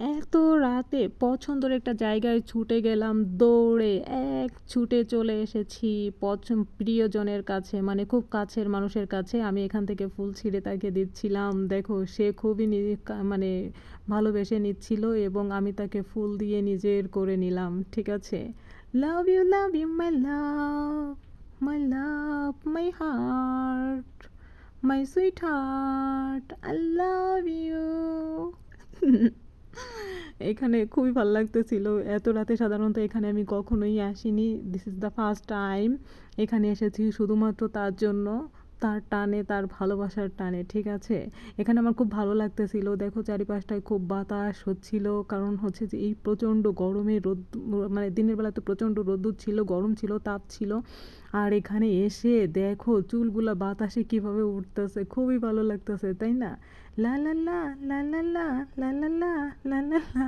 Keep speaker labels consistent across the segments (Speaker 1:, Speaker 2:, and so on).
Speaker 1: এত রাতে পছন্দের একটা জায়গায় ছুটে গেলাম, দৌড়ে এক ছুটে চলে এসেছি পছন্দ প্রিয়জনের কাছে মানে খুব কাছের মানুষের কাছে। আমি এখান থেকে ফুল ছিঁড়ে তাকে দিচ্ছিলাম, দেখো সে খুবই মানে ভালোবেসে নিচ্ছিল এবং আমি তাকে ফুল দিয়ে নিজের করে নিলাম, ঠিক আছে? Love you love you my love my love my heart my sweetheart I love you এখানে খুবই ভালো লাগতেছিল। এত রাতে সাধারণত এখানে আমি কখনোই আসিনি। This is the first time এখানে এসেছি শুধুমাত্র তার জন্য, তার টানে, তার ভালোবাসার টানে, ঠিক আছে? এখানে আমার খুব ভালো লাগতেছিল। দেখো চারিপাশটায় খুব বাতাস হচ্ছিল। কারণ হচ্ছে যে এই প্রচণ্ড গরমে রোদ মানে দিনের বেলা তো প্রচণ্ড রোদ্দুর ছিল, গরম ছিল, তাপ ছিল। আর এখানে এসে দেখো চুলগুলা বাতাসে কীভাবে উঠতেছে, খুবই ভালো লাগতেছে, তাই না? লা লা লা লা লা লা লা লা লা লা লা লা।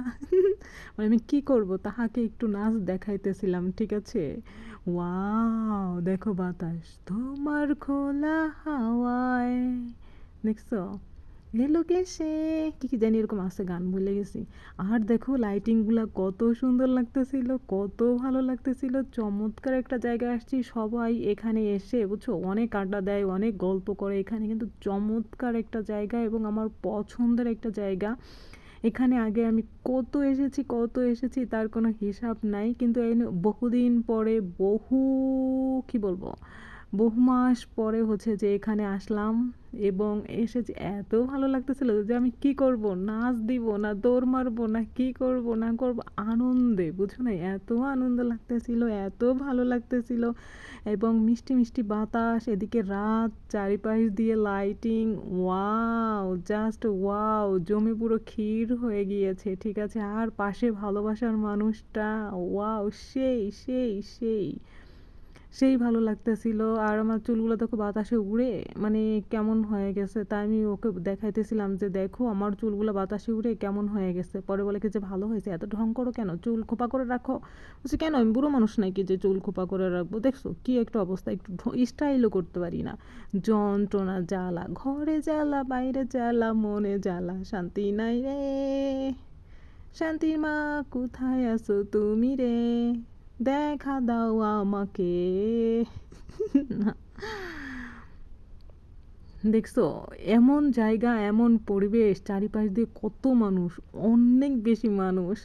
Speaker 1: মানে আমি কী করব? তাহাকে একটু নাচ দেখাইতেছিলাম, ঠিক আছে? ওয়াও, দেখো বাতাস। তোমার খোলা হাওয়ায়। দেখছ? সে কি কি জানি এরকম আছে গান ভুলে গেছি। আর দেখো লাইটিংগুলা কত সুন্দর লাগতেছিল, কত ভালো লাগতেছিল। চমৎকার একটা জায়গায় আসছি, সবাই এখানে এসে, বুঝছ? অনেক আড্ডা দেয়, অনেক গল্প করে এখানে। কিন্তু চমৎকার একটা জায়গা এবং আমার পছন্দের একটা জায়গা। এখানে আগে আমি কত এসেছি কত এসেছি তার কোনো হিসাব নাই। কিন্তু এই বহুদিন পরে বহু, কি বলব? বহু মাস পরে হচ্ছে যে এখানে আসলাম এবং এসেছি এত ভালো লাগতেছিল যে আমি কি করব? নাচ দিব না, দৌড় মারবো না, কি করব? না করব? আনন্দে, বুঝছ না? এত আনন্দ লাগতেছিল, এত ভালো লাগতেছিল এবং মিষ্টি মিষ্টি বাতাস, এদিকে রাত, চারিপাশ দিয়ে লাইটিং ওয়াও জাস্ট ওয়াও জমি পুরো ক্ষীর হয়ে গিয়েছে, ঠিক আছে? আর পাশে ভালোবাসার মানুষটা ওয়াও সেই সেই সেই। সেই ভালো লাগতেছিল। আর আমার চুলগুলো দেখো বাতাসে উড়ে মানে কেমন হয়ে গেছে তাই আমি ওকে দেখাইতেছিলাম যে, দেখো আমার চুলগুলো বাতাসে উড়ে কেমন হয়ে গেছে। পরে বলে কি যে, ভালো হয়েছে। এত ঢং করো কেন? চুল খোপা করে রাখো। বলছি, কেন? আমি বুড়ো মানুষ নাকি যে, চুল খোপা করে রাখব? দেখছ? কি একটা অবস্থা, একটু স্টাইলও করতে পারি না। যন্ত্রণা, জ্বালা, ঘরে জ্বালা, বাইরে জ্বালা, মনে জ্বালা, শান্তি নাই রে। শান্তির মা কোথায় আছো তুমি রে? দেখা দাও আমাকে দেখছ এমন জায়গা, এমন পরিবেশ, চারিপাশ দিয়ে কত মানুষ, অনেক বেশি মানুষ।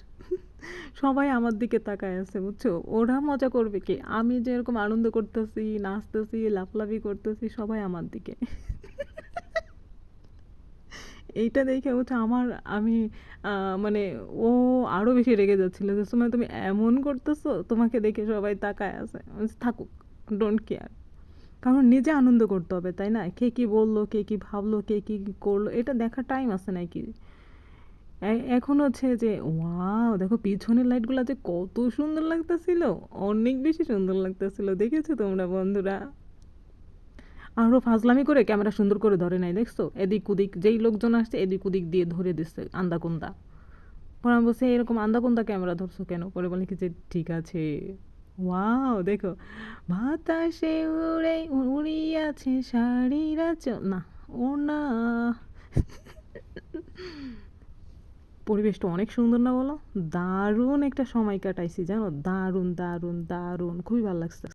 Speaker 1: সবাই আমার দিকে তাকায় আছে, বুঝছ? ওরা মজা করবে কি? আমি যেরকম আনন্দ করতেছি, নাচতেছি, লাফলাফি করতেছি, সবাই আমার দিকে। এইটা দেখে হচ্ছে আমার, আমি মানে ও আরও বেশি রেগে যাচ্ছিল যে সময় তুমি এমন করতেছো, তোমাকে দেখে সবাই তাকায় আছে। থাকুক ডোন্ট কেয়ার কারণ নিজে আনন্দ করতে হবে, তাই না? কে কি বলল, কে কি ভাবলো, কে কি করল, এটা দেখার টাইম আছে নাকি? এখন হচ্ছে যে, ওয়াও, দেখো পিছনের লাইটগুলো যে কত সুন্দর লাগতেছিল, অনেক বেশি সুন্দর লাগতেছিল, দেখেছ তোমরা বন্ধুরা? আরও ফাজলামি করে ক্যামেরা সুন্দর করে ধরে নাই, দেখছ? এদিক ওদিক যেই লোকজন আসছে, এদিক ওদিক দিয়ে ধরে দিচ্ছে আন্দাকুন্দা। পরে আমি বলছি, এরকম আন্দাকুন্দা ক্যামেরা ধরছো কেন? পরে বলে কি যে, ঠিক আছে। ওয়াও, দেখো। বাতাসে উড়ে, উড়িয়াছে শাড়িরা না, ও না। পরিবেশটা অনেক সুন্দর না বলো? দারুণ একটা সময় কাটাইছি, জানো? দারুণ দারুণ দারুণ। খুবই ভালো লাগছে।